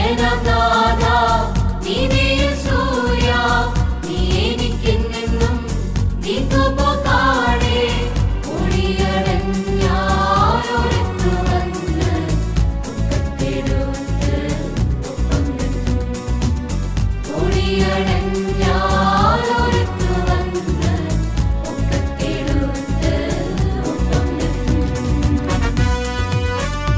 ஏனாம் நாதா நீ